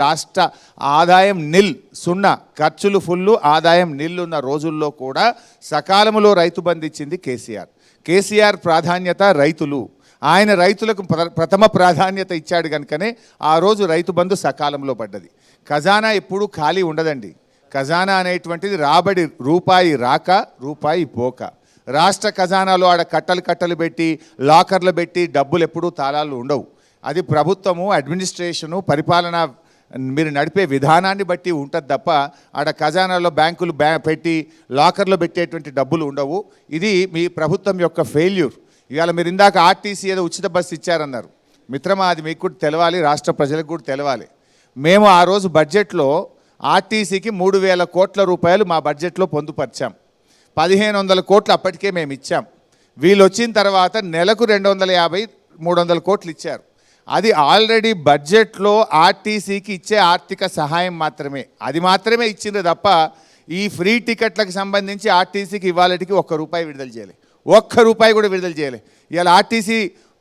రాష్ట్ర ఆదాయం నిల్ సున్నా ఖర్చులు ఫుల్లు ఆదాయం నిల్ ఉన్న రోజుల్లో కూడా సకాలంలో రైతు బంధు ఇచ్చింది కేసీఆర్. కేసీఆర్ ప్రాధాన్యత రైతులు. ఆయన రైతులకు ప్ర- ప్రథమ ప్రాధాన్యత ఇచ్చాడు కనుకనే ఆ రోజు రైతు బంధు సకాలంలో పడ్డది. ఖజానా ఎప్పుడూ ఖాళీ ఉండదండి. ఖజానా అనేటువంటిది రాబడి రూపాయి రాక రూపాయి పోక. రాష్ట్ర ఖజానాలో ఆడ కట్టలు కట్టలు పెట్టి లాకర్లు పెట్టి డబ్బులు ఎప్పుడూ తాళాలు ఉండవు. అది ప్రభుత్వము అడ్మినిస్ట్రేషను పరిపాలన మీరు నడిపే విధానాన్ని బట్టి ఉంటుంది తప్ప ఆడ ఖజానాలో బ్యాంకులు బ్యా పెట్టి లాకర్లో పెట్టేటువంటి డబ్బులు ఉండవు. ఇది మీ ప్రభుత్వం యొక్క ఫెయిల్యూర్ ఇవాళ మీరు ఇందాక ఆర్టీసీ ఏదో ఉచిత బస్సు ఇచ్చారన్నారు. మిత్రమా అది మీకు కూడా తెలవాలి రాష్ట్ర ప్రజలకు కూడా తెలవాలి. మేము ఆ రోజు బడ్జెట్లో ఆర్టీసీకి మూడు వేల కోట్ల రూపాయలు మా బడ్జెట్లో పొందుపరిచాం. పదిహేను వందల కోట్లు అప్పటికే మేము ఇచ్చాం. వీళ్ళు వచ్చిన తర్వాత నెలకు రెండు వందల యాభై మూడు వందల కోట్లు ఇచ్చారు. అది ఆల్రెడీ బడ్జెట్లో ఆర్టీసీకి ఇచ్చే ఆర్థిక సహాయం మాత్రమే. అది మాత్రమే ఇచ్చింది తప్ప ఈ ఫ్రీ టికెట్లకు సంబంధించి ఆర్టీసీకి ఇవాళటికి ఒక్క రూపాయి విడుదల చేయలే. ఒక్క రూపాయి కూడా విడుదల చేయలే. ఇవాళ ఆర్టీసీ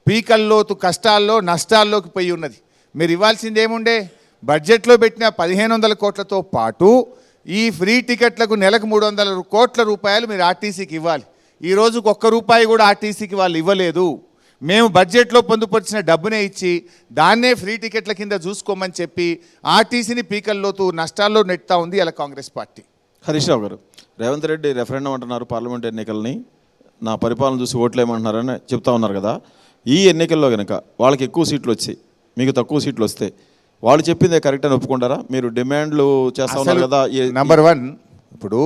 పీకల్లోతు కష్టాల్లో నష్టాల్లోకి పోయి ఉన్నది. మీరు ఇవ్వాల్సింది ఏముండే? బడ్జెట్లో పెట్టిన పదిహేను వందల కోట్లతో పాటు ఈ ఫ్రీ టికెట్లకు నెలకు మూడు వందల కోట్ల రూపాయలు మీరు ఆర్టీసీకి ఇవ్వాలి. ఈ రోజుకు ఒక్క రూపాయి కూడా ఆర్టీసీకి వాళ్ళు ఇవ్వలేదు. మేము బడ్జెట్లో పొందుపరిచిన డబ్బునే ఇచ్చి దాన్నే ఫ్రీ టికెట్ల కింద చూసుకోమని చెప్పి ఆర్టీసీని పీకల్లోతూ నష్టాల్లో నెట్టుతా ఉంది ఇలా కాంగ్రెస్ పార్టీ. హరీష్ రావు గారు రేవంత్ రెడ్డి రెఫరెండం అంటున్నారు పార్లమెంట్ ఎన్నికల్ని. నా పరిపాలన చూసి ఓట్లేమంటున్నారని చెప్తా ఉన్నారు కదా. ఈ ఎన్నికల్లో కనుక వాళ్ళకి ఎక్కువ సీట్లు వచ్చాయి మీకు తక్కువ సీట్లు వస్తే వాళ్ళు చెప్పిందే కరెక్ట్ అని ఒప్పుకుంటారా? మీరు డిమాండ్లు చేస్తా ఉన్నారు కదా నంబర్ వన్ ఇప్పుడు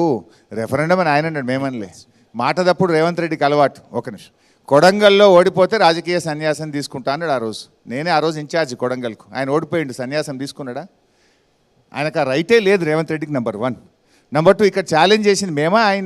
రెఫరెండం అని ఆయన అన్నాడు మేమనలే. మాట తప్పుడు రేవంత్ రెడ్డికి అలవాటు. ఒక నిమిషం. కొడంగల్లో ఓడిపోతే రాజకీయ సన్యాసం తీసుకుంటా అన్నాడు ఆ రోజు. నేనే ఆ రోజు ఇన్ఛార్జ్ కొడంగల్కు. ఆయన ఓడిపోయిండు సన్యాసం తీసుకున్నాడా? ఆయనకు ఆ రైటే లేదు రేవంత్ రెడ్డికి నెంబర్ వన్. నెంబర్ టూ ఇక్కడ ఛాలెంజ్ చేసింది మేమా ఆయన